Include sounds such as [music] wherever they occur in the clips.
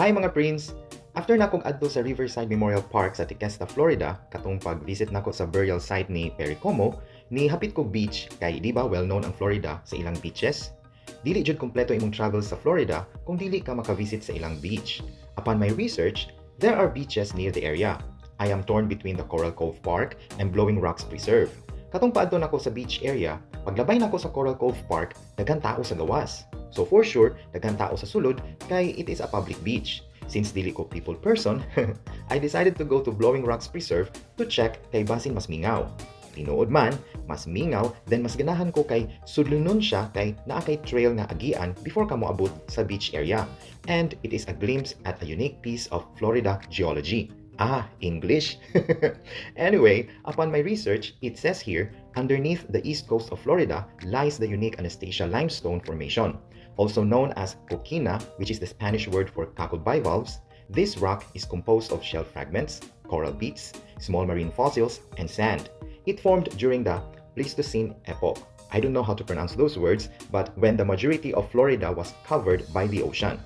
Hi mga Prince! After na akong adto sa Riverside Memorial Park sa Tequesta, Florida, katong pag-visit nako sa burial site ni Perry Como, ni hapit ko beach kay di ba well known ang Florida sa ilang beaches? Dili jud kompleto imong travel sa Florida kung dili ka makavisit sa ilang beach. Upon my research, there are beaches near the area. I am torn between the Coral Cove Park and Blowing Rocks Preserve. Katong paadto nako sa beach area, paglabay nako sa Coral Cove Park, daghan tao sa gawas. So for sure, daghan tao sa sulod kay it is a public beach. Since dili ko people person, [laughs] I decided to go to Blowing Rocks Preserve to check kay basin mas mingaw. Tinuod man, mas mingaw, then mas ganahan ko kay sudlunon siya kay naa kay trail nga agian before ka moabot sa beach area. And it is a glimpse at a unique piece of Florida geology. Ah, English? [laughs] anyway, upon my research, it says here, underneath the east coast of Florida lies the unique Anastasia Limestone Formation. Also known as coquina, which is the Spanish word for cackled bivalves, this rock is composed of shell fragments, coral beads, small marine fossils, and sand. It formed during the Pleistocene epoch. I don't know how to pronounce those words, but when the majority of Florida was covered by the ocean.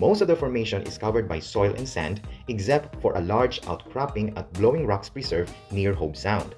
Most of the formation is covered by soil and sand, except for a large outcropping at Blowing Rocks Preserve near Hope Sound.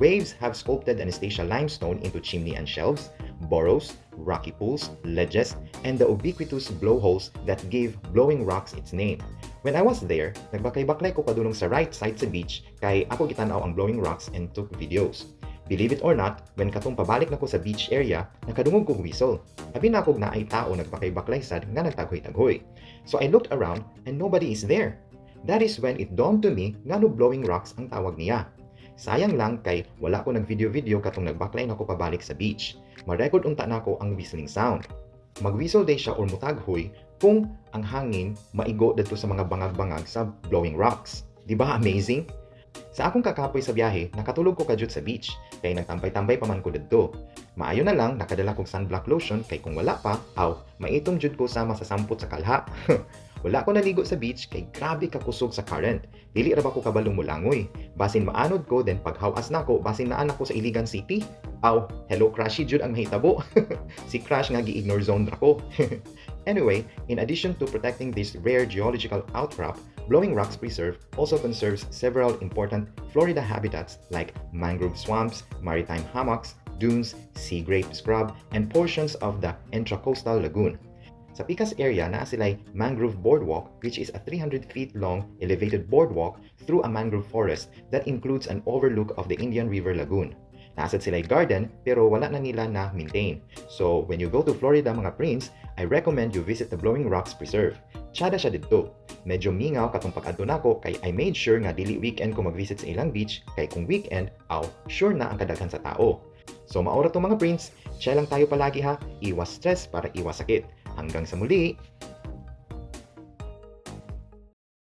Waves have sculpted Anastasia limestone into chimney and shelves, burrows, rocky pools, ledges, and the ubiquitous blowholes that gave Blowing Rocks its name. When I was there, nagbakay-baklay ko padulong sa right side sa beach kay ako gitanaw ang Blowing Rocks and took videos. Believe it or not, when katong pabalik na ko sa beach area, nakadungog kong whistle. Abi na akong naay tao nagbakay-baklay sad nga nagtagoy-tagoy. So I looked around and nobody is there. That is when it dawned to me nga no Blowing Rocks ang tawag niya. Sayang lang kay wala ko nag-video-video katong nagbaklay na ko pabalik sa beach. Ma-record unta na ko ang whistling sound. Mag-whistle day siya or mutaghoy kung ang hangin maigo dito sa mga bangag-bangag sa blowing rocks. Di ba amazing? Sa akong kakapoy sa biyahe, nakatulog ko kadyot sa beach, kay nagtambay-tambay pa man ko dito. Maayo na lang, nakadala kong sunblock lotion, kay kung wala pa, aw, maitong jud ko sama sa sampot sa kalha. [laughs] wala ko naligo sa beach, kay grabe kakusog sa current. Dili ra ba ko kabalong mulangoy. Basin maanod ko, then paghawas na ko, basin naan ako sa Iligan City. Aw, hello Crashy jud ang mahitabo. [laughs] si Crash nga gi-ignore zone ra ko. [laughs] Anyway, in addition to protecting this rare geological outcrop, Blowing Rocks Preserve also conserves several important Florida habitats like mangrove swamps, maritime hammocks, dunes, sea grape scrub, and portions of the Intracoastal Lagoon. Sa Picas area, naa sila'y Mangrove Boardwalk which is a 300 feet long elevated boardwalk through a mangrove forest that includes an overlook of the Indian River Lagoon. Nasad sila'y garden pero wala na nila na maintain. So when you go to Florida mga prince, I recommend you visit the Blowing Rocks Preserve. Tsada siya dito. Medyo mingaw katong pag-adto nako kay I made sure nga dili weekend ko mag-visit sa ilang beach kay kung weekend, aw, sure na ang kadaghan sa tao. So maura to mga prince, chill lang tayo palagi ha, iwas stress para iwas sakit. Hanggang sa muli!